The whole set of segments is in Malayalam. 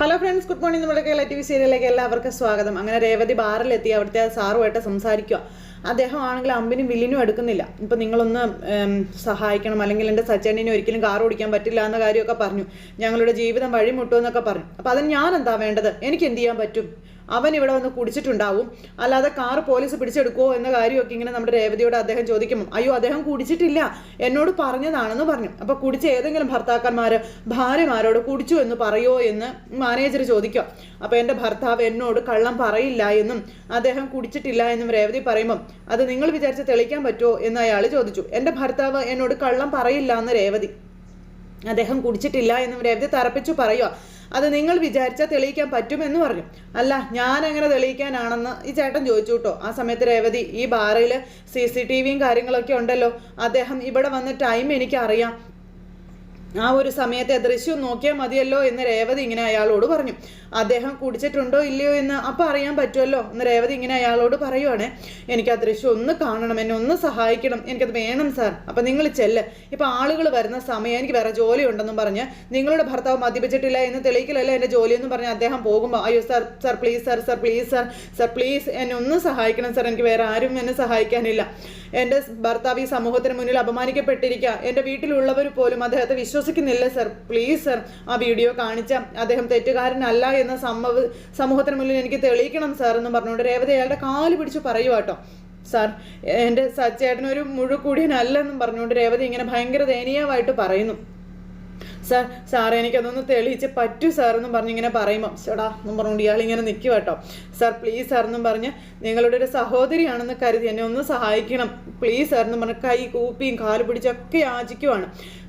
ഹലോ ഫ്രണ്ട്സ് ഗുഡ് മോർണിംഗ് നമ്മുടെ കേരള ടി വി സീരിയലിലേക്ക് എല്ലാവർക്കും സ്വാഗതം. അങ്ങനെ രേവതി ബാറിലെത്തി അവിടുത്തെ സാറുമായിട്ട് സംസാരിക്കുക അദ്ദേഹം ആണെങ്കിൽ അമ്പിനും വില്ലിനും എടുക്കുന്നില്ല. ഇപ്പം നിങ്ങളൊന്ന് സഹായിക്കണം. അല്ലെങ്കിൽ എന്റെ സച്ചേണിനെ ഒരിക്കലും കാർ ഓടിക്കാൻ പറ്റില്ല എന്ന കാര്യമൊക്കെ പറഞ്ഞു. ഞങ്ങളുടെ ജീവിതം വഴിമുട്ടുമെന്നൊക്കെ പറഞ്ഞു. അപ്പം അതിന് ഞാൻ എന്താ വേണ്ടത്? എനിക്ക് എന്ത് ചെയ്യാൻ പറ്റും? അവൻ ഇവിടെ വന്ന് കുടിച്ചിട്ടുണ്ടാവും. അല്ലാതെ കാർ പോലീസ് പിടിച്ചെടുക്കുമോ എന്ന കാര്യമൊക്കെ ഇങ്ങനെ നമ്മുടെ രേവതിയോട് അദ്ദേഹം ചോദിക്കുമ്പോൾ അയ്യോ അദ്ദേഹം കുടിച്ചിട്ടില്ല. എന്നോട് പറഞ്ഞതാണെന്ന് പറഞ്ഞു. അപ്പോൾ കുടിച്ച ഏതെങ്കിലും ഭർത്താക്കന്മാർ ഭാര്യമാരോട് കുടിച്ചു എന്ന് പറയോ? എന്ന് മാനേജർ ചോദിക്കുക. അപ്പോൾ എന്റെ ഭർത്താവ് എന്നോട് കള്ളം പറയില്ല എന്നും അദ്ദേഹം കുടിച്ചിട്ടില്ല എന്നും രേവതി പറയുമ്പം അത് നിങ്ങൾ വിചാരിച്ച് തെളിയിക്കാൻ പറ്റുമോ എന്ന് അയാൾ ചോദിച്ചു. എന്റെ ഭർത്താവ് എന്നോട് കള്ളം പറയില്ല എന്ന് രേവതി. അദ്ദേഹം കുടിച്ചിട്ടില്ല എന്നും രേവതി തറപ്പിച്ചു പറയുക. അത് നിങ്ങൾ വിചാരിച്ചാൽ തെളിയിക്കാൻ പറ്റുമെന്ന് പറഞ്ഞു. അല്ല ഞാൻ എങ്ങനെ തെളിയിക്കാനാണെന്ന് ഈ ചേട്ടൻ ചോദിച്ചു കേട്ടോ. ആ സമയത്ത് രേവതി ഈ ബാറിൽ സി സി ടി വിയും കാര്യങ്ങളൊക്കെ ഉണ്ടല്ലോ. അദ്ദേഹം ഇവിടെ വന്ന ടൈം എനിക്കറിയാം. ആ ഒരു സമയത്തെ ദൃശ്യം നോക്കിയാൽ മതിയല്ലോ എന്ന് രേവതി ഇങ്ങനെ അയാളോട് പറഞ്ഞു. അദ്ദേഹം കുടിച്ചിട്ടുണ്ടോ ഇല്ലയോ എന്ന് അപ്പം അറിയാൻ പറ്റുമല്ലോ എന്ന് രേവതി ഇങ്ങനെ അയാളോട് പറയുവാണ്. എനിക്ക് ആ ദൃശ്യം ഒന്ന് കാണണം എന്നെ ഒന്ന് സഹായിക്കണം. എനിക്കത് വേണം സാർ. അപ്പം നിങ്ങൾ ചെല്ല്. ഇപ്പം ആളുകൾ വരുന്ന സമയം എനിക്ക് വേറെ ജോലി ഉണ്ടെന്നും പറഞ്ഞ് നിങ്ങളുടെ ഭർത്താവ് മദ്യപിച്ചിട്ടില്ല എന്ന് തെളിയിക്കലല്ല എന്റെ ജോലിയെന്നും പറഞ്ഞ് അദ്ദേഹം പോകുമ്പോൾ അയ്യോ sir sir please sir sir please sir sir please എന്നെ ഒന്ന് സഹായിക്കണം സാർ. എനിക്ക് വേറെ ആരും എന്നെ സഹായിക്കാനില്ല. എന്റെ ഭർത്താവ് ഈ സമൂഹത്തിന് മുന്നിൽ അപമാനിക്കപ്പെട്ടിരിക്കുക. എന്റെ വീട്ടിലുള്ളവർ പോലും അദ്ദേഹത്തെ വിശ്വസിക്കുന്നില്ല സർ. പ്ലീസ് സർ ആ വീഡിയോ കാണിച്ച അദ്ദേഹം തെറ്റുകാരനല്ല എന്ന സമൂഹ സമൂഹത്തിന് മുന്നിൽ എനിക്ക് തെളിയിക്കണം സാർ എന്ന് പറഞ്ഞുകൊണ്ട് രേവതി അയാളുടെ കാൽ പിടിച്ച് പറയുക കേട്ടോ. സാർ എന്റെ സച്ചേട്ടനൊരു മുഴുക്കൂടിയനല്ലെന്നും പറഞ്ഞുകൊണ്ട് രേവതി ഇങ്ങനെ ഭയങ്കര ദയനീയമായിട്ട് പറയുന്നു. സാർ സാർ എനിക്കതൊന്ന് തെളിയിച്ച് പറ്റൂ സാർ എന്നും പറഞ്ഞ് ഇങ്ങനെ പറയുമ്പോൾ ചേടാ എന്നും പറഞ്ഞുകൊണ്ട് ഇയാൾ ഇങ്ങനെ നിൽക്കുക കേട്ടോ. സാർ പ്ലീസ് സാർ എന്നും പറഞ്ഞ് നിങ്ങളുടെ ഒരു സഹോദരിയാണെന്ന് കരുതി എന്നെ ഒന്ന് സഹായിക്കണം. പ്ലീസ് സാർ എന്നും പറഞ്ഞ് കൈ കൂപ്പിയും കാൽ പിടിച്ചൊക്കെ യാചിക്കുവാണ്.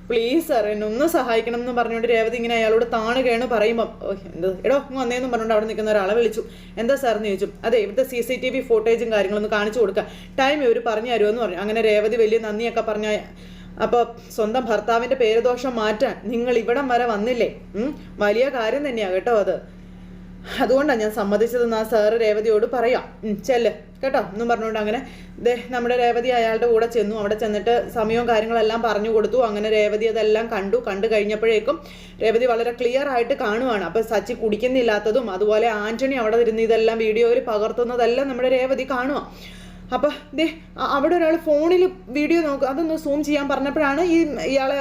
പ്ലീസ് സാർ എന്നെ ഒന്ന് സഹായിക്കണം എന്ന് പറഞ്ഞുകൊണ്ട് രേവതി ഇങ്ങനെ അയാളോട് താണുകയാണ് പറയുമ്പോൾ ഓ എന്ത്? എടോ ഇങ്ങ് വന്നേന്നും പറഞ്ഞുകൊണ്ട് അവിടെ നിൽക്കുന്ന ഒരാളെ വിളിച്ചു. എന്താ സാർ? എന്ന് ചോദിച്ചു. അതെ ഇവിടുത്തെ സി സി ടി വി ഫോട്ടേജും കാര്യങ്ങളൊന്നും കാണിച്ചു കൊടുക്കുക ടൈം ഇവർ പറഞ്ഞു തരുമെന്ന് പറഞ്ഞു. അങ്ങനെ രേവതി വലിയ നന്ദിയൊക്കെ പറഞ്ഞ അപ്പോൾ സ്വന്തം ഭർത്താവിന്റെ പേരുദോഷം മാറ്റാൻ നിങ്ങൾ ഇവിടം വരെ വന്നില്ലേ? വലിയ കാര്യം തന്നെയാണ് കേട്ടോ അത്. അതുകൊണ്ടാണ് ഞാൻ സമ്മതിച്ചതെന്ന് ആ സാറ് രേവതിയോട് പറയാം. ചെല്ല്. കേട്ടോ? എന്നും പറഞ്ഞുകൊണ്ട് അങ്ങനെ ദേ നമ്മുടെ രേവതി അയാളുടെ കൂടെ ചെന്നു. അവിടെ ചെന്നിട്ട് സമയവും കാര്യങ്ങളെല്ലാം പറഞ്ഞു കൊടുത്തു. അങ്ങനെ രേവതി അതെല്ലാം കണ്ടു. കണ്ടു കഴിഞ്ഞപ്പോഴേക്കും രേവതി വളരെ ക്ലിയർ ആയിട്ട് കാണുവാണ്. അപ്പം സച്ചി കുടിക്കുന്നില്ലാത്തതും അതുപോലെ ആന്റണി അവിടെ ഇരുന്ന് ഇതെല്ലാം വീഡിയോയിൽ പകർത്തുന്നതെല്ലാം നമ്മുടെ രേവതി കാണുക അപ്പോൾ ദേ അവിടെ ഒരാൾ ഫോണിൽ വീഡിയോ നോക്കുക അതൊന്ന് സൂം ചെയ്യാൻ പറഞ്ഞപ്പോഴാണ് ഈ ഇയാളെ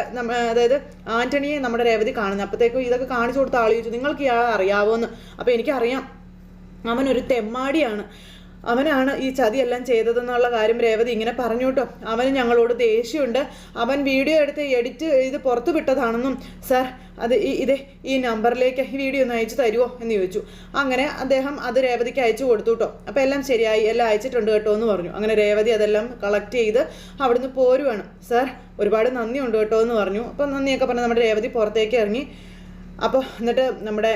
അതായത് ആന്റണിയെ നമ്മുടെ രേവതി കാണുന്നത്. അപ്പോഴത്തേക്കും ഇതൊക്കെ കാണിച്ചു കൊടുത്ത ആൾ ചോദിച്ചു നിങ്ങൾക്ക് ഇയാളെ അറിയാവോന്ന്? അപ്പോൾ എനിക്കറിയാം അവനൊരു തെമ്മാടിയാണ്. അവനാണ് ഈ ചതിയെല്ലാം ചെയ്തതെന്നുള്ള കാര്യം രേവതി ഇങ്ങനെ പറഞ്ഞു കേട്ടോ. അവന് ഞങ്ങളോട് ദേഷ്യമുണ്ട്. അവൻ വീഡിയോ എടുത്ത് എഡിറ്റ് ചെയ്ത് പുറത്തു വിട്ടതാണെന്നും സർ അത് ഈ ഇതേ ഈ നമ്പറിലേക്ക് ഈ വീഡിയോ ഒന്ന് അയച്ചു തരുമോ എന്ന് ചോദിച്ചു. അങ്ങനെ അദ്ദേഹം അത് രേവതിക്ക് അയച്ചു കൊടുത്തു കേട്ടോ. അപ്പോൾ എല്ലാം ശരിയായി എല്ലാം അയച്ചിട്ടുണ്ട് കേട്ടോ എന്ന് പറഞ്ഞു. അങ്ങനെ രേവതി അതെല്ലാം കളക്ട് ചെയ്ത് അവിടുന്ന് പോരുവാണ്. സാർ ഒരുപാട് നന്ദിയുണ്ട് കേട്ടോ എന്ന് പറഞ്ഞു. അപ്പോൾ നന്ദിയൊക്കെ പറഞ്ഞ് നമ്മുടെ രേവതി പുറത്തേക്ക് ഇറങ്ങി. അപ്പോൾ എന്നിട്ട് നമ്മുടെ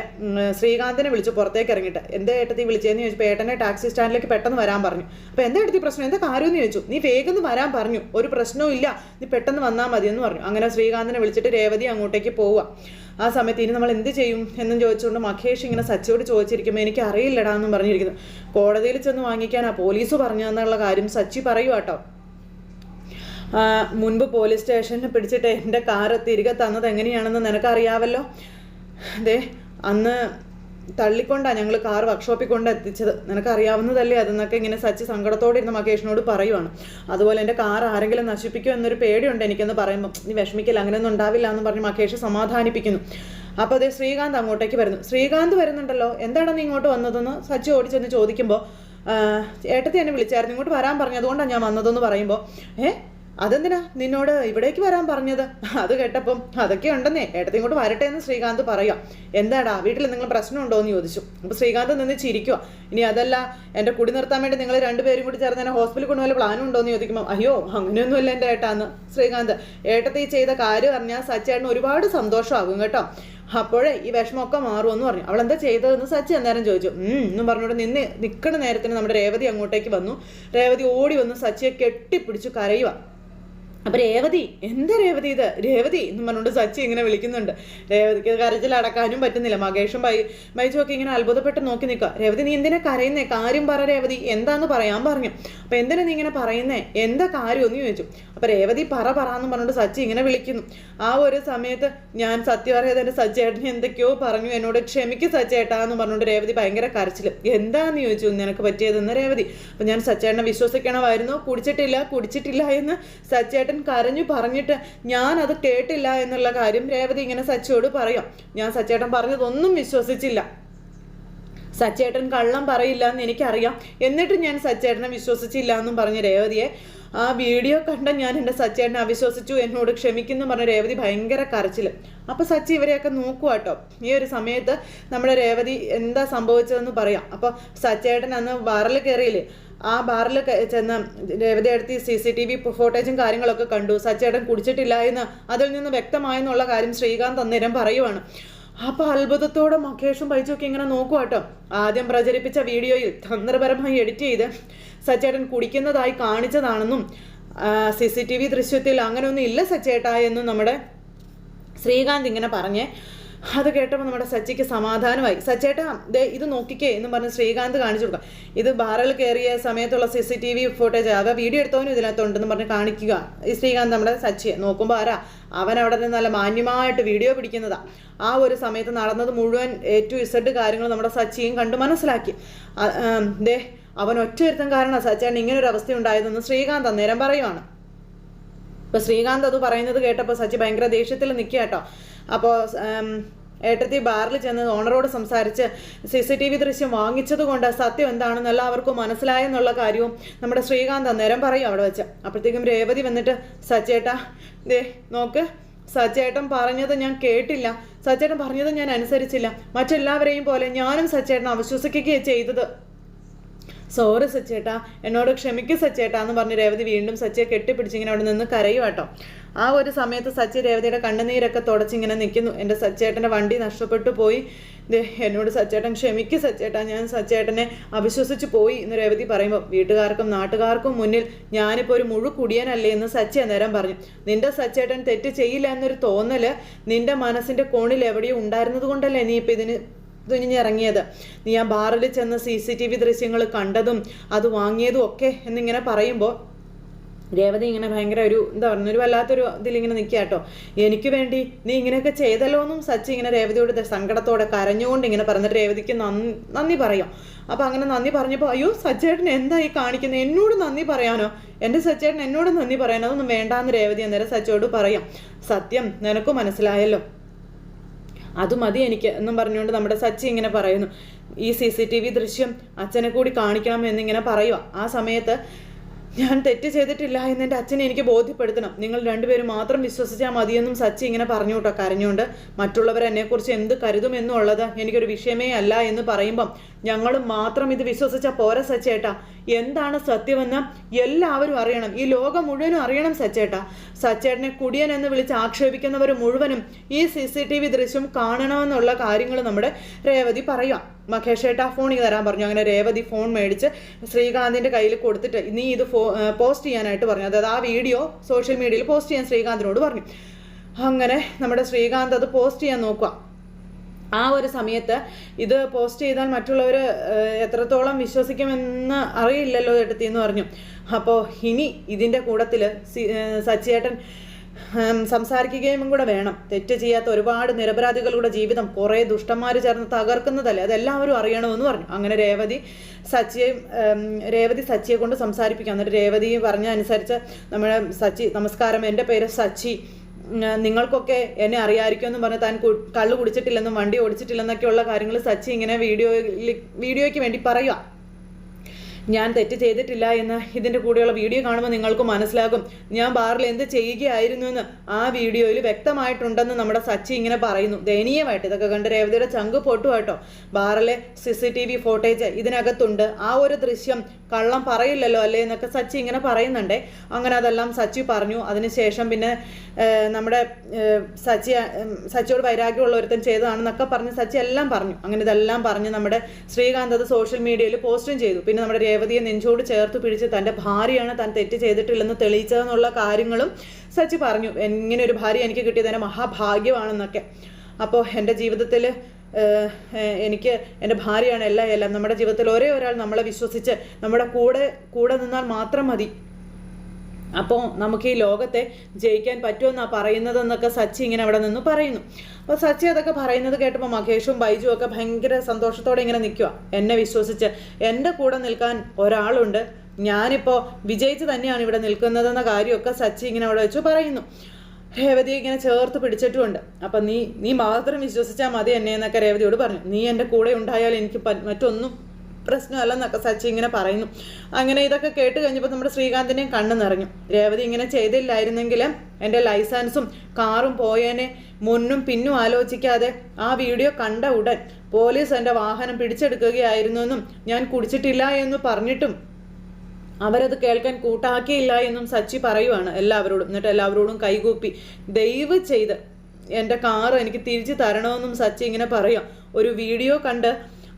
ശ്രീകാന്തിനെ വിളിച്ച് പുറത്തേക്ക് ഇറങ്ങിയിട്ട് എന്താ ഏട്ടത്തി വിളിച്ചതെന്ന് ചോദിച്ചപ്പോൾ ഏട്ടനെ ടാക്സി സ്റ്റാൻഡിലേക്ക് പെട്ടെന്ന് വരാൻ പറഞ്ഞു. അപ്പോൾ എന്താ ഏട്ടത്തി പ്രശ്നം? എന്താ കാര്യമെന്ന് ചോദിച്ചു? നീ വേഗം വരാൻ പറഞ്ഞു. ഒരു പ്രശ്നവും ഇല്ല. നീ പെട്ടെന്ന് വന്നാൽ മതി എന്ന് പറഞ്ഞു. അങ്ങനെ ശ്രീകാന്തിനെ വിളിച്ചിട്ട് രേവതി അങ്ങോട്ടേക്ക് പോവുക. ആ സമയത്ത് ഇനി നമ്മൾ എന്ത് ചെയ്യും? എന്നും ചോദിച്ചുകൊണ്ട് മഹേഷ് ഇങ്ങനെ സച്ചിയോട് ചോദിച്ചിരിക്കുമ്പോൾ എനിക്ക് അറിയില്ലടാ എന്നും പറഞ്ഞിരിക്കുന്നു. കോടതിയിൽ ചെന്ന് വാങ്ങിക്കാൻ ആ പോലീസ് പറഞ്ഞു എന്നുള്ള കാര്യം സച്ചി പറയുക കേട്ടോ മുൻപ് പോലീസ് സ്റ്റേഷനിൽ പിടിച്ചിട്ട് എന്റെ കാറ് തിരികെ തന്നത് എങ്ങനെയാണെന്ന് നിനക്കറിയാവല്ലോ? അതെ അന്ന് തള്ളിക്കൊണ്ടാണ് ഞങ്ങൾ കാർ വർക്ക്ഷോപ്പിൽ കൊണ്ട് എത്തിച്ചത്. നിനക്കറിയാവുന്നതല്ലേ അതെന്നൊക്കെ ഇങ്ങനെ സച്ചി സങ്കടത്തോടെ ഇരുന്ന മകേഷിനോട് പറയുവാണ്. അതുപോലെ എന്റെ കാർ ആരെങ്കിലും നശിപ്പിക്കുമോ എന്നൊരു പേടിയുണ്ട് എനിക്കെന്ന് പറയുമ്പോൾ നീ വിഷമിക്കില്ല അങ്ങനെയൊന്നും ഉണ്ടാവില്ല എന്ന് പറഞ്ഞ് മകേഷ് സമാധാനിപ്പിക്കുന്നു. അപ്പോൾ അതേ ശ്രീകാന്ത് അങ്ങോട്ടേക്ക് വരുന്നു. ശ്രീകാന്ത് വരുന്നുണ്ടല്ലോ എന്താണ് നീ ഇങ്ങോട്ട് വന്നതെന്ന് സച്ചി ഓടിച്ചെന്ന് ചോദിക്കുമ്പോൾ ഏട്ടത്തി എന്നെ വിളിച്ചായിരുന്നു ഇങ്ങോട്ട് വരാൻ പറഞ്ഞു. അതുകൊണ്ടാണ് ഞാൻ വന്നതെന്ന് പറയുമ്പോൾ ഏ അതെന്തിനാ നിന്നോട് ഇവിടേക്ക് വരാൻ പറഞ്ഞത്? അത് കേട്ടപ്പം അതൊക്കെ ഉണ്ടെന്നേ. ഏട്ടത്തി ഇങ്ങോട്ട് വരട്ടെ എന്ന് ശ്രീകാന്ത് പറയാം. എന്താടാ വീട്ടിൽ എന്തെങ്കിലും പ്രശ്നമുണ്ടോ എന്ന് ചോദിച്ചു. അപ്പോൾ ശ്രീകാന്ത് നിന്ന് ചിരിക്കുക ഇനി അതല്ല എന്റെ കുടി നിർത്താൻ വേണ്ടി നിങ്ങൾ രണ്ടുപേരും കൂടി ചേർന്ന് എന്നെ ഹോസ്പിറ്റലിൽ കൊണ്ടുപോകാൻ പ്ലാൻ ഉണ്ടോ എന്ന് ചോദിക്കുമ്പോൾ അയ്യോ അങ്ങനെയൊന്നുമില്ല എന്റെ ഏട്ടാന്ന് ശ്രീകാന്ത്. ഏട്ടത്തി ചെയ്ത കാര്യം അറിഞ്ഞാൽ സച്ചേട്ടന് ഒരുപാട് സന്തോഷമാകും കേട്ടോ. അപ്പോഴേ ഈ വിഷമമൊക്കെ മാറുമെന്ന് പറഞ്ഞു. അവൾ എന്താ ചെയ്തതെന്ന് സച്ചി അന്നേരം ചോദിച്ചു. എന്നും പറഞ്ഞുകൊണ്ട് നിന്ന് നിൽക്കുന്ന നേരത്തിന് നമ്മുടെ രേവതി അങ്ങോട്ടേക്ക് വന്നു. രേവതി ഓടി വന്ന് സച്ചിയെ കെട്ടിപ്പിടിച്ചു കരയുക അപ്പൊ രേവതി എന്താ രേവതി ഇത്? രേവതി എന്ന് പറഞ്ഞുകൊണ്ട് സച്ചി ഇങ്ങനെ വിളിക്കുന്നുണ്ട്. രേവതിക്ക് കരച്ചിൽ അടക്കാനും പറ്റുന്നില്ല. മകേഷും ബൈ ബൈജു ഒക്കെ ഇങ്ങനെ അത്ഭുതപ്പെട്ട് നോക്കി നിൽക്കുക. രേവതി നീ എന്തിനാ കരയുന്നേ? കാര്യം പറ രേവതി. എന്താന്ന് പറയാൻ പറഞ്ഞു. അപ്പൊ എന്തിനാ നീ ഇങ്ങനെ പറയുന്നേ? എന്താ കാര്യം എന്ന് ചോദിച്ചു. അപ്പൊ രേവതി പറ പറ എന്ന് പറഞ്ഞുകൊണ്ട് സച്ചി ഇങ്ങനെ വിളിക്കുന്നു. ആ ഒരു സമയത്ത് ഞാൻ സത്യം പറയാതെ എന്റെ സച്ചേട്ടൻ എന്തൊക്കെയോ പറഞ്ഞു. എന്നോട് ക്ഷമിക്ക് സച്ചേട്ടാ എന്ന് പറഞ്ഞുകൊണ്ട് രേവതി ഭയങ്കര കരച്ചിൽ എന്താന്ന് ചോദിച്ചു നിനക്ക് പറ്റിയതെന്ന് രേവതി. അപ്പൊ ഞാൻ സച്ചേട്ടനെ വിശ്വസിക്കണമായിരുന്നു? കുടിച്ചിട്ടില്ല കുടിച്ചിട്ടില്ല എന്ന് സച്ചേട്ടൻ കരഞ്ഞു പറഞ്ഞിട്ട് ഞാൻ അത് കേട്ടില്ല എന്നുള്ള കാര്യം രേവതി ഇങ്ങനെ സച്ചിയോട് പറയാം. ഞാൻ സച്ചേട്ടൻ പറഞ്ഞതൊന്നും വിശ്വസിച്ചില്ല. സച്ചേട്ടൻ കള്ളം പറയില്ല എന്ന് എനിക്കറിയാം. എന്നിട്ട് ഞാൻ സച്ചേട്ടനെ വിശ്വസിച്ചില്ല എന്നും പറഞ്ഞ രേവതിയെ ആ വീഡിയോ കണ്ട ഞാൻ എന്റെ സച്ചേട്ടനെ അവിശ്വസിച്ചു എന്നോട് ക്ഷമിക്കുന്നു പറഞ്ഞ രേവതി ഭയങ്കര കരച്ചിൽ അപ്പോൾ സച്ചി ഇവരെയൊക്കെ നോക്കുക കേട്ടോ. ഈ ഒരു സമയത്ത് നമ്മുടെ രേവതി എന്താ സംഭവിച്ചതെന്ന് പറയാം. അപ്പോൾ സച്ചേട്ടൻ അന്ന് ബാറിൽ കയറിയില്ലേ? ആ ബാറിൽ ചെന്ന് രേവതി അടുത്ത് സി സി ടി വി ഫോട്ടേജും കാര്യങ്ങളൊക്കെ കണ്ടു. സച്ചേട്ടൻ കുടിച്ചിട്ടില്ല എന്ന് അതിൽ നിന്ന് വ്യക്തമായെന്നുള്ള കാര്യം ശ്രീകാന്ത് അന്നേരം പറയുവാണ്. അപ്പൊ അത്ഭുതത്തോടെ മഖേഷും ബൈജുമൊക്കെ ഇങ്ങനെ നോക്കുക കേട്ടോ. ആദ്യം പ്രചരിപ്പിച്ച വീഡിയോയിൽ തന്ത്രപരമായി എഡിറ്റ് ചെയ്ത് സച്ചേട്ടൻ കുടിക്കുന്നതായി കാണിച്ചതാണെന്നും സി സി ടി വി ദൃശ്യത്തിൽ അങ്ങനെയൊന്നും ഇല്ല സച്ചേട്ടാ എന്നും നമ്മുടെ ശ്രീകാന്ത് ഇങ്ങനെ പറഞ്ഞേ അത് കേട്ടപ്പോൾ നമ്മുടെ സച്ചിക്ക് സമാധാനമായി. സച്ചേട്ടാ ദേ ഇത് നോക്കിക്കേ എന്ന് പറഞ്ഞ് ശ്രീകാന്ത് കാണിച്ചു കൊടുക്കാം. ഇത് ബാറിൽ കയറിയ സമയത്തുള്ള C C T V footage അവ വീഡിയോ എടുത്തവനും ഇതിനകത്തുണ്ടെന്ന് പറഞ്ഞ് കാണിക്കുക. ഈ ശ്രീകാന്ത് നമ്മുടെ സച്ചിയെ. നോക്കുമ്പോൾ ആരാ? അവൻ അവിടെ നിന്ന് നല്ല മാന്യമായിട്ട് വീഡിയോ പിടിക്കുന്നതാ. ആ ഒരു സമയത്ത് നടന്നത് മുഴുവൻ എ ടു ഇസഡ് കാര്യങ്ങൾ നമ്മുടെ സച്ചിയും കണ്ട് മനസ്സിലാക്കി. ദേ അവൻ ഒറ്റ ഒരുത്തം കാരണം സച്ചേട്ടൻ ഇങ്ങനെ ഒരു അവസ്ഥ ഉണ്ടായതെന്ന് ശ്രീകാന്ത് അന്നേരം പറയുവാണ്. ഇപ്പൊ ശ്രീകാന്ത് അത് പറയുന്നത് കേട്ടപ്പോൾ സച്ചി ഭയങ്കര ദേഷ്യത്തിൽ നിൽക്കുക കേട്ടോ അപ്പോൾ ഏട്ടത്തി ബാറിൽ ചെന്ന് ഓണറോട് സംസാരിച്ച് സി സി ടി വി ദൃശ്യം വാങ്ങിച്ചതുകൊണ്ട് സത്യം എന്താണെന്ന് എല്ലാവർക്കും മനസ്സിലായെന്നുള്ള കാര്യവും നമ്മുടെ ശ്രീകാന്ത് അന്നേരം പറയും അവിടെ വെച്ച്. അപ്പോഴത്തേക്കും രേവതി വന്നിട്ട് സച്ചേട്ടാ ദേ നോക്ക് സച്ചേട്ടൻ പറഞ്ഞത് ഞാൻ കേട്ടില്ല. സച്ചേട്ടൻ പറഞ്ഞത് ഞാൻ അനുസരിച്ചില്ല. മറ്റെല്ലാവരെയും പോലെ ഞാനും സച്ചേട്ടനെ അവിശ്വസിക്കുകയാണ് ചെയ്തത്. സോറി സച്ചേട്ടാ എന്നോട് ക്ഷമിക്ക് സച്ചേട്ടാ എന്ന് പറഞ്ഞ് രേവതി വീണ്ടും സച്ചിയെ കെട്ടിപ്പിടിച്ചിങ്ങനെ അവിടെ നിന്ന് കരയും കേട്ടോ ആ ഒരു സമയത്ത് സച്ചി രേവതിയുടെ കണ്ണുനീരൊക്കെ തുടച്ചിങ്ങനെ നിൽക്കുന്നു. എന്റെ സച്ചേട്ടന്റെ വണ്ടി നഷ്ടപ്പെട്ടു പോയി. എന്നോട് സച്ചേട്ടൻ ക്ഷമിക്ക് സച്ചേട്ടാ ഞാൻ സച്ചേട്ടനെ അവിശ്വസിച്ച് പോയി എന്ന് രേവതി പറയുമ്പോൾ വീട്ടുകാർക്കും നാട്ടുകാർക്കും മുന്നിൽ ഞാനിപ്പോൾ ഒരു മുഴു കുടിയനല്ലേ എന്ന് സച്ചി അന്നേരം പറഞ്ഞു. നിന്റെ സച്ചേട്ടൻ തെറ്റ് ചെയ്യില്ല എന്നൊരു തോന്നൽ നിന്റെ മനസ്സിന്റെ കോണിൽ എവിടെയോ ഉണ്ടായിരുന്നത് കൊണ്ടല്ലേ നീ ഇപ്പം ഇതിന് തുനിഞ്ഞിറങ്ങിയത് നീ ആ ബാറിൽ ചെന്ന് സി സി ടി വി ദൃശ്യങ്ങൾ കണ്ടതും അത് വാങ്ങിയതും ഒക്കെ എന്നിങ്ങനെ പറയുമ്പോൾ രേവതി ഇങ്ങനെ ഭയങ്കര ഒരു എന്താ പറയുക ഒരു വല്ലാത്തൊരു ഇതിലിങ്ങനെ നിൽക്കുക കേട്ടോ. എനിക്ക് വേണ്ടി നീ ഇങ്ങനെയൊക്കെ ചെയ്തല്ലോ എന്നും സച്ചി ഇങ്ങനെ രേവതിയോട് സങ്കടത്തോടെ കരഞ്ഞുകൊണ്ട് ഇങ്ങനെ പറഞ്ഞിട്ട് രേവതിക്ക് നന്ദി പറയാം. അപ്പം അങ്ങനെ നന്ദി പറഞ്ഞപ്പോൾ അയ്യോ സച്ചേട്ടൻ എന്താ ഈ കാണിക്കുന്നത് എന്നോട് നന്ദി പറയാനോ? എന്റെ സച്ചേട്ടൻ എന്നോട് നന്ദി പറയാനോ? അതൊന്നും വേണ്ടാന്ന് രേവതി അന്നേരം സച്ചോട് പറയാം. സത്യം നിനക്ക് മനസ്സിലായല്ലോ. അത് മതി എനിക്ക് എന്നും പറഞ്ഞുകൊണ്ട് നമ്മുടെ സച്ചി ഇങ്ങനെ പറയുന്നു. ഈ സി സി ടി വി ദൃശ്യം അച്ഛനെ കൂടി കാണിക്കണം എന്നിങ്ങനെ പറയുക ആ സമയത്ത് ഞാൻ തെറ്റ് ചെയ്തിട്ടില്ല എന്ന് എന്റെ അച്ഛനെ എനിക്ക് ബോധ്യപ്പെടുത്തണം. നിങ്ങൾ രണ്ടുപേരും മാത്രം വിശ്വസിച്ചാൽ മതിയെന്നും സച്ചി ഇങ്ങനെ പറഞ്ഞു കേട്ടോ കരഞ്ഞുകൊണ്ട്. മറ്റുള്ളവർ എന്നെക്കുറിച്ച് എന്ത് കരുതുമെന്നുള്ളത് എനിക്കൊരു വിഷയമേ അല്ല എന്ന് പറയുമ്പം ഞങ്ങൾ മാത്രം ഇത് വിശ്വസിച്ചാൽ പോരാ സച്ചേട്ടാ. എന്താണ് സത്യമെന്ന് എല്ലാവരും അറിയണം. ഈ ലോകം മുഴുവനും അറിയണം സച്ചേട്ടാ. സച്ചേട്ടനെ കുടിയൻ എന്ന് വിളിച്ച് ആക്ഷേപിക്കുന്നവർ മുഴുവനും ഈ സി സി ടി വി ദൃശ്യം കാണണമെന്നുള്ള കാര്യങ്ങൾ നമ്മുടെ രേവതി പറയാം. മഹേഷ് ഏട്ടാ ഇങ്ങ് തരാൻ പറഞ്ഞു. അങ്ങനെ രേവതി ഫോൺ മേടിച്ച് ശ്രീകാന്തിന്റെ കയ്യിൽ കൊടുത്തിട്ട് നീ ഇത് പോസ്റ്റ് ചെയ്യാനായിട്ട് പറഞ്ഞു. അതായത് ആ വീഡിയോ സോഷ്യൽ മീഡിയയിൽ പോസ്റ്റ് ചെയ്യാൻ ശ്രീകാന്തിനോട് പറഞ്ഞു. അങ്ങനെ നമ്മുടെ ശ്രീകാന്ത് അത് പോസ്റ്റ് ചെയ്യാൻ നോക്കുക ആ ഒരു സമയത്ത് ഇത് പോസ്റ്റ് ചെയ്താൽ മറ്റുള്ളവർ എത്രത്തോളം വിശ്വസിക്കുമെന്ന് അറിയില്ലല്ലോ ചേട്ടത്തി എന്ന് പറഞ്ഞു. അപ്പോൾ ഇനി ഇതിന്റെ കൂട്ടത്തിൽ സച്ചിയേട്ടൻ സംസാരിക്കുകയും കൂടെ വേണം. തെറ്റ് ചെയ്യാത്ത ഒരുപാട് നിരപരാധികളുടെ ജീവിതം കുറേ ദുഷ്ടന്മാർ ചേർന്ന് തകർക്കുന്നതല്ലേ? അതെല്ലാവരും അറിയണമെന്ന് പറഞ്ഞു. അങ്ങനെ രേവതി സച്ചിയെ രേവതി സച്ചിയെ കൊണ്ട് സംസാരിപ്പിക്കാം. എന്നിട്ട് രേവതി പറഞ്ഞ അനുസരിച്ച് നമ്മുടെ സച്ചി നമസ്കാരം എന്റെ പേര് സച്ചി. നിങ്ങൾക്കൊക്കെ എന്നെ അറിയാമായിരിക്കുമെന്ന് പറഞ്ഞ് താൻ കള്ള് കുടിച്ചിട്ടില്ലെന്നും വണ്ടി ഓടിച്ചിട്ടില്ലെന്നൊക്കെയുള്ള കാര്യങ്ങൾ സച്ചി ഇങ്ങനെ വീഡിയോയിൽ വീഡിയോയ്ക്ക് വേണ്ടി പറയുക. ഞാൻ തെറ്റ് ചെയ്തിട്ടില്ല എന്ന് ഇതിന്റെ കൂടെയുള്ള വീഡിയോ കാണുമ്പോൾ നിങ്ങൾക്ക് മനസ്സിലാകും. ഞാൻ ബാറിൽ എന്ത് ചെയ്യുകയായിരുന്നു എന്ന് ആ വീഡിയോയിൽ വ്യക്തമായിട്ടുണ്ടെന്ന് നമ്മുടെ സച്ചി ഇങ്ങനെ പറയുന്നു. ദയനീയമായിട്ട് ഇതൊക്കെ കണ്ട് രേവതിയുടെ ചങ്ക് പൊട്ടു കേട്ടോ. ബാറിലെ C C T V footage ഇതിനകത്തുണ്ട്. ആ ഒരു ദൃശ്യം കള്ളം പറയില്ലല്ലോ അല്ലേ എന്നൊക്കെ സച്ചി ഇങ്ങനെ പറയുന്നുണ്ടേ. അങ്ങനെ അതെല്ലാം സച്ചി പറഞ്ഞു. അതിനുശേഷം പിന്നെ നമ്മുടെ സച്ചി സച്ചിയോട് വൈരാഗ്യമുള്ള ഒരുത്തൻ ചെയ്തതാണെന്നൊക്കെ പറഞ്ഞ് സച്ചി എല്ലാം പറഞ്ഞു. അങ്ങനെ ഇതെല്ലാം പറഞ്ഞ് നമ്മുടെ ശ്രീകാന്ത് അത് സോഷ്യൽ മീഡിയയിൽ പോസ്റ്റും ചെയ്തു. പിന്നെ നമ്മുടെ രേവതിയെ നെഞ്ചോട് ചേർത്ത് പിടിച്ച് തന്റെ ഭാര്യയാണ് താൻ തെറ്റ് ചെയ്തിട്ടില്ലെന്ന് തെളിയിച്ചതെന്നുള്ള കാര്യങ്ങളും സച്ചി പറഞ്ഞു. ഇങ്ങനെ ഒരു ഭാര്യ എനിക്ക് കിട്ടിയത് എന്റെ മഹാഭാഗ്യമാണെന്നൊക്കെ. അപ്പോൾ എന്റെ ജീവിതത്തിൽ എനിക്ക് എന്റെ ഭാര്യയാണ് എല്ലാം എല്ലാം. നമ്മുടെ ജീവിതത്തിൽ ഒരേ ഒരാൾ നമ്മളെ വിശ്വസിച്ച് നമ്മുടെ കൂടെ കൂടെ നിന്നാൽ മാത്രം മതി. അപ്പോൾ നമുക്ക് ഈ ലോകത്തെ ജയിക്കാൻ പറ്റുമെന്നാണ് പറയുന്നതെന്നൊക്കെ സച്ചി ഇങ്ങനെ അവിടെ നിന്ന് പറയുന്നു. അപ്പോൾ സച്ചി അതൊക്കെ പറയുന്നത് കേട്ടപ്പോൾ മഹേഷും ബൈജു ഒക്കെ ഭയങ്കര സന്തോഷത്തോടെ ഇങ്ങനെ നിൽക്കുക എന്നെ വിശ്വസിച്ച് എന്റെ കൂടെ നിൽക്കാൻ ഒരാളുണ്ട്. ഞാനിപ്പോൾ വിജയിച്ച് തന്നെയാണ് ഇവിടെ നിൽക്കുന്നതെന്ന കാര്യമൊക്കെ സച്ചി ഇങ്ങനെ അവിടെ വെച്ച് പറയുന്നു. രേവതി ഇങ്ങനെ ചേർത്ത് പിടിച്ചിട്ടുമുണ്ട്. അപ്പം നീ നീ മാത്രം വിശ്വസിച്ചാൽ മതി എന്നെ എന്നൊക്കെ രേവതിയോട് പറഞ്ഞു. നീ എന്റെ കൂടെ ഉണ്ടായാൽ എനിക്ക് മറ്റൊന്നും പ്രശ്നമല്ലെന്നൊക്കെ സച്ചി ഇങ്ങനെ പറയുന്നു. അങ്ങനെ ഇതൊക്കെ കേട്ട് കഴിഞ്ഞപ്പോൾ നമ്മുടെ ശ്രീകാന്തിനെയും കണ്ണു നിറഞ്ഞു. രേവതി ഇങ്ങനെ ചെയ്തില്ലായിരുന്നെങ്കിൽ എന്റെ ലൈസൻസും കാറും പോയേനെ മുന്നും പിന്നും ആലോചിക്കാതെ ആ വീഡിയോ കണ്ട ഉടൻ പോലീസ് എന്റെ വാഹനം പിടിച്ചെടുക്കുകയായിരുന്നു എന്നും ഞാൻ കുടിച്ചിട്ടില്ല എന്ന് പറഞ്ഞിട്ടും അവരത് കേൾക്കാൻ കൂട്ടാക്കിയില്ല എന്നും സച്ചി പറയുവാണ് എല്ലാവരോടും. എന്നിട്ട് എല്ലാവരോടും കൈകൂപ്പി ദയവ് ചെയ്ത് എന്റെ കാറ് എനിക്ക് തിരിച്ചു തരണമെന്നും സച്ചി ഇങ്ങനെ പറയാം. ഒരു വീഡിയോ കണ്ട്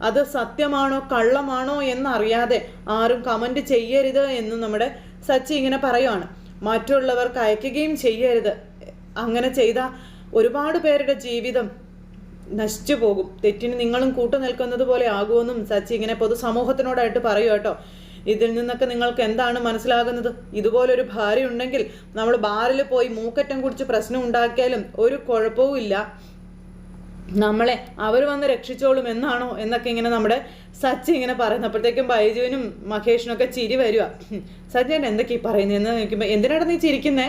അത് സത്യമാണോ കള്ളമാണോ എന്നറിയാതെ ആരും കമന്റ് ചെയ്യരുത് എന്ന് നമ്മുടെ സച്ചി ഇങ്ങനെ പറയുവാണ്. മറ്റുള്ളവർക്ക് അയക്കുകയും ചെയ്യരുത്. അങ്ങനെ ചെയ്ത ഒരുപാട് പേരുടെ ജീവിതം നശിച്ചു പോകും. തെറ്റിന് നിങ്ങളും കൂട്ടു നിൽക്കുന്നത് പോലെ ആകുമെന്നും സച്ചി ഇങ്ങനെ പൊതുസമൂഹത്തിനോടായിട്ട് പറയൂ കേട്ടോ. ഇതിൽ നിന്നൊക്കെ നിങ്ങൾക്ക് എന്താണ് മനസ്സിലാകുന്നത്? ഇതുപോലൊരു ഭാര്യ ഉണ്ടെങ്കിൽ നമ്മൾ ബാറിൽ പോയി മൂക്കറ്റം കുടിച്ച് പ്രശ്നം ഉണ്ടാക്കിയാലും ഒരു കുഴപ്പവും ഇല്ല. നമ്മളെ അവർ വന്ന് രക്ഷിച്ചോളും എന്നാണോ എന്നൊക്കെ ഇങ്ങനെ നമ്മുടെ സച്ചി ഇങ്ങനെ പറയുന്നത്. അപ്പോഴത്തേക്കും ബൈജുവിനും മഹേഷിനൊക്കെ ചിരി വരിക സച്ചിൻ എന്തൊക്കെയാ പറയുന്നതെന്ന് നോക്കുമ്പോൾ എന്തിനാണ് നീ ചിരിക്കുന്നേ?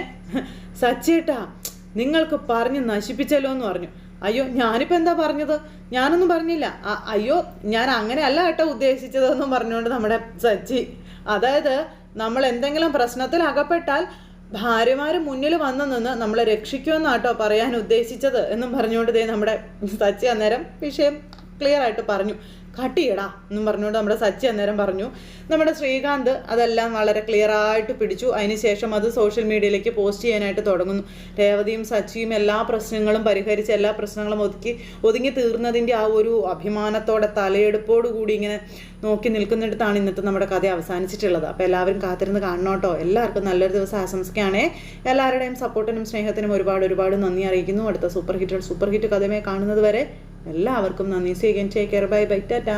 സച്ചിട്ടാ നിങ്ങൾക്ക് പറഞ്ഞ് നശിപ്പിച്ചല്ലോ എന്ന് പറഞ്ഞു. അയ്യോ ഞാനിപ്പോൾ എന്താ പറഞ്ഞത്? ഞാനൊന്നും പറഞ്ഞില്ല. അയ്യോ ഞാൻ അങ്ങനെ അല്ല കേട്ടോ ഉദ്ദേശിച്ചതെന്നും പറഞ്ഞുകൊണ്ട് നമ്മുടെ സച്ചി അതായത് നമ്മൾ എന്തെങ്കിലും പ്രശ്നത്തിൽ അകപ്പെട്ടാൽ ഭാര്യമാർ മുന്നിൽ വന്നു നിന്ന് നമ്മളെ രക്ഷിക്കുമെന്നാട്ടോ പറയാൻ ഉദ്ദേശിച്ചത് എന്നും പറഞ്ഞുകൊണ്ട് ദേ നമ്മുടെ സച്ചി അന്നേരം വിഷയം ക്ലിയർ ആയിട്ട് പറഞ്ഞു. കട്ടിയടാ എന്നും പറഞ്ഞുകൊണ്ട് നമ്മുടെ സച്ചി അന്നേരം പറഞ്ഞു. നമ്മുടെ ശ്രീകാന്ത് അതെല്ലാം വളരെ ക്ലിയർ ആയിട്ട് പിടിച്ചു. അതിനുശേഷം അത് സോഷ്യൽ മീഡിയയിലേക്ക് പോസ്റ്റ് ചെയ്യാനായിട്ട് തുടങ്ങുന്നു. രേവതിയും സച്ചിയും എല്ലാ പ്രശ്നങ്ങളും പരിഹരിച്ച് എല്ലാ പ്രശ്നങ്ങളും ഒതുക്കി ഒതുങ്ങി തീർന്നതിന്റെ ആ ഒരു അഭിമാനത്തോടെ തലയെടുപ്പോടു കൂടി ഇങ്ങനെ നോക്കി നിൽക്കുന്നിടത്താണ് ഇന്നത്തെ നമ്മുടെ കഥ അവസാനിച്ചിട്ടുള്ളത്. അപ്പോൾ എല്ലാവരും കാത്തിരുന്ന് കാണണോട്ടോ എല്ലാവർക്കും നല്ലൊരു ദിവസം ആശംസിക്കുകയാണേ. എല്ലാവരുടെയും സപ്പോർട്ടിനും സ്നേഹത്തിനും ഒരുപാട് ഒരുപാട് നന്ദി അറിയിക്കുന്നു. അടുത്ത സൂപ്പർ ഹിറ്റുകൾ സൂപ്പർ ഹിറ്റ് കഥയുമായി കാണുന്നത് വരെ എല്ലാവർക്കും നന്ദി. സ്വീകരിച്ചേക്കർ ബൈ ബൈ ടാറ്റാ